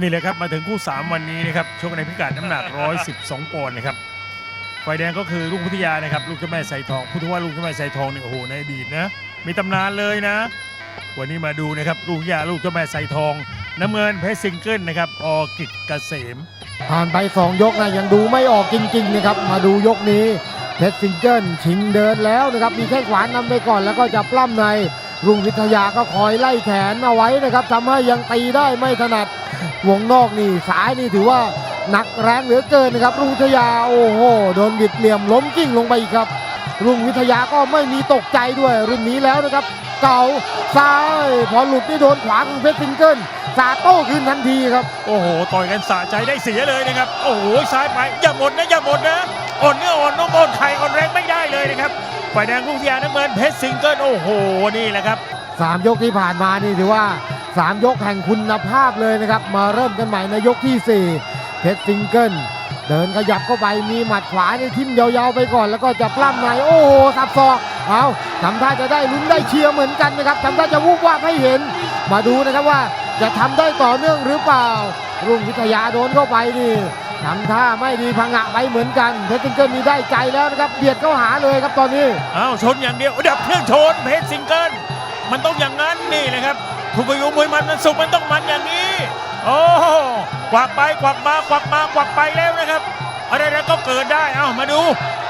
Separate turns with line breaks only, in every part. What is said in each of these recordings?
นี่เลยครับมาถึงคู่ 3 วันนี้นะครับชกในพิกัดน้ำหนัก 112ปอนด์นะครับฝ่ายแดงก็คือลุงพุทธยานะครับลูกเจ้าแม่ไซทองพูดถึงว่าลูกเจ้าแม่ไซทองเนี่ยโอ้โหในอดีตนะมีตำนานเลยนะ วันนี้มาดูนะครับลูกยาลูกเจ้าแม่ไซทอง น้ำเงินเพชรซิงเกิลนะครับออกิจเกษม
ผ่านไป 2 ยกนะยังดูไม่ออกจริงๆนะครับมาดูยกนี้เพชรซิงเกิลชิงเดินแล้วนะครับมีแข้งขวานำไปก่อนแล้วก็จะปล้ำใน รุ่งวิทยาก็คอยไล่แขนเอาไว้นะครับทำให้ยังตีได้ไม่ถนัดวงนอกนี่สายนี่ถือว่าหนักแรงเหลือเกินนะครับ รุ่งวิทยาโอ้โหโดนบิดเหลี่ยมล้มกิ้งลงไปอีกครับ รุ่งวิทยาก็ไม่มีตกใจด้วยรุ่นนี้แล้วนะครับ เก่าซ้ายพอหลุดนี่โดนขวาของเพชรซิงเกิลสาโต้คืนทันทีครับ
โอ้โหต่อยกันสะใจได้เสียเลยนะครับ โอ้โหซ้ายไปอย่าหมดนะอย่าหมดนะ ฝ่ายแดงลุงพิยาน้ำเงินเพชรซิงเกิลโอ้โหนี่แหละครับ
สามยกที่ผ่านมานี่ถือว่าสามยกแห่งคุณภาพเลยนะครับ มาเริ่มกันใหม่ในยกที่สี่เพชรซิงเกิลเดินขยับเข้าไปมีหมัดขวานี่ทิ่มยาวๆไปก่อน แล้วก็จะปล้ำในโอ้โหสับศอกเอาทำท่าจะได้ลุ้นได้เชียร์เหมือนกันนะครับทำท่าจะวูบวาบให้เห็น มาดูนะครับว่าจะทำได้ต่อเนื่องหรือเปล่ารุ่งวิทยาโดนเข้าไปนี่ ทำท่าไม่ดีพังงะไปเหมือนกันเพชรซิงเกิลนี่ได้ใจแล้วนะครับเบียดเข้าหาเลยครับตอนนี้
อ้าวชนอย่างเดียวดับเครื่องชนเพชรซิงเกิลมันต้องอย่างนั้นนี่แหละครับทุกยุมวยมันมันสุกมันต้องมันอย่างนี้ โอ้กวักไปกวักมากวักมากวักไปแล้วนะครับอะไรแล้วก็เกิดได้เอ้ามาดู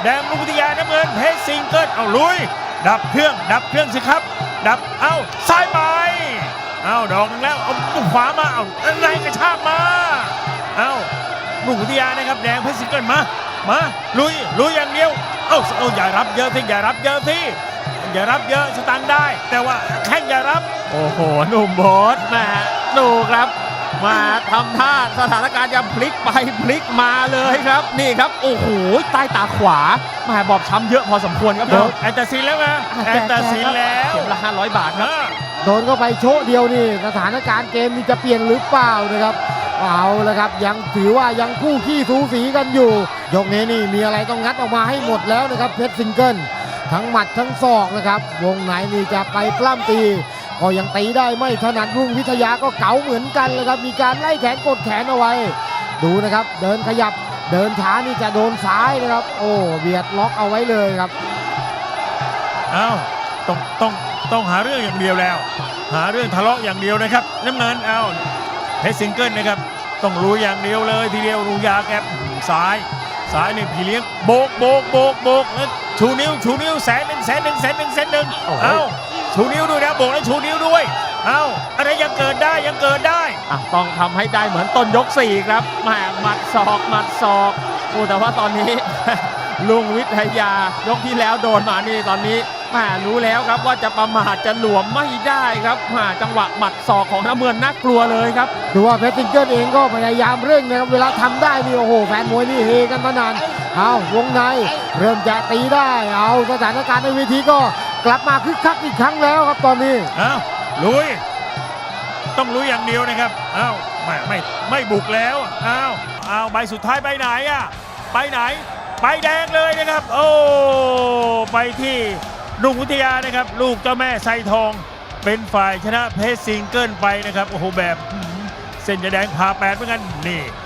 แดงลุงพิทยาน้ำเงินเพชรซิงเกิลเอาลุย ดับเครื่องดับเครื่องสิครับ ดับเอ้าซ้ายไปเอ้าดอกนึงแล้วเอาขวามาเอาอะไรกระชากมา เอ้าลุงพิทยานะครับแดงเพชรซิงเกิลมา มาลุยลุยอย่างเดียว เอ้าเอาอย่ารับเยอะที่อย่ารับเยอะที่อย่ารับเยอะสตังค์ได้ แต่ว่าแข้งอย่ารับ
โอ้โหหนุ่มโบสแหมดูครับ มาทำท่าสถานการณ์จะพลิกไปพลิกมาเลยครับ นี่ครับโอ้โหใต้ตาขวาแหมาบอบช้ำเยอะพอสมควรครับ
เดี๋ยว
ผม
แอนตาซินแล้วนะแอนตาซินแล้ว
เข็มละ500บาทครับ
อ่า
โดนเข้าไปโชะเดียวนี่สถานการณ์เกมนี่จะเปลี่ยนหรือเปล่านะครับ เอาละครับยังถือว่ายังคู่ขี้สูสีกันอยู่ ยกนี้นี่มีอะไรต้องงัดออกมาให้หมดแล้วนะครับเพชรซิงเกิลทั้งหมัดทั้งศอกนะครับ วงไหนนี่จะไปปล้ำตีก็ยังตีได้ไม่ถนัดรุ่งวิทยาก็เก๋าเหมือนกันเลยครับมีการไล่แขนกดแขนเอาไว้ ดูนะครับ เดินขยับเดินช้านี่จะโดนซ้ายนะครับ โอ้เบียดล็อกเอาไว้เลยครับ
เอ้าต้องต้องต้องหาเรื่องอย่างเดียวแล้ว หาเรื่องทะเลาะอย่างเดียวนะครับน้ำเงินเอา เพชรซิงเกิลนะครับ ต้องรู้อย่างเดียวเลยทีเดียวรูยาแกบซ้ายซ้ายนี่พี่เลี้ยงโบกโบกโบกโบกแล้วชูนิ้วชูนิ้วแสนหนึ่งแสนหนึ่งแสนหนึ่งแสนหนึ่ง
โอ้โห
เอ้าชูนิ้วด้วยนะโบกแล้วชูนิ้วด้วยเอ้าอะไรยังเกิดได้ยังเกิดได้
อะต้องทำให้ได้เหมือนต้นยก4ครับแหมหมัดศอกหมัดศอกโอ้แต่ว่าตอนนี้ลุงวิทยายกที่แล้วโดนมานี่ตอนนี้ แหมรู้แล้วครับว่าจะประมาทจะหลวมไม่ได้ครับแหมจังหวะหมัดศอกของน้ำเมือนน่ากลัวเลยครับ
ดูว่าเพชรซิงเกิลเองก็พยายามเร่งนะครับเวลาทำได้นี่โอ้โหแฟนมวยนี่เฮกันมานานเอาวงในเริ่มจะตีได้ เอาสถานการณ์ในเวทีก็กลับมาคึกคักอีกครั้งแล้วครับตอนนี้
เอ้าลุย ต้องลุยอย่างเดียวนะครับเอ้าไม่ไม่ไม่บุกแล้วเอ้าเอาใบสุดท้ายไปไหนอะไปไหนไปแดงเลยนะครับ โอ้ ไปที่ ลุงวิทยานะครับ ลูกเจ้าแม่ไซทอง เป็นฝ่ายชนะเพชรซิงเกิลไปนะครับ โอ้โหแบบเส้นจะแดงผ่าแปดเหมือนกันนี่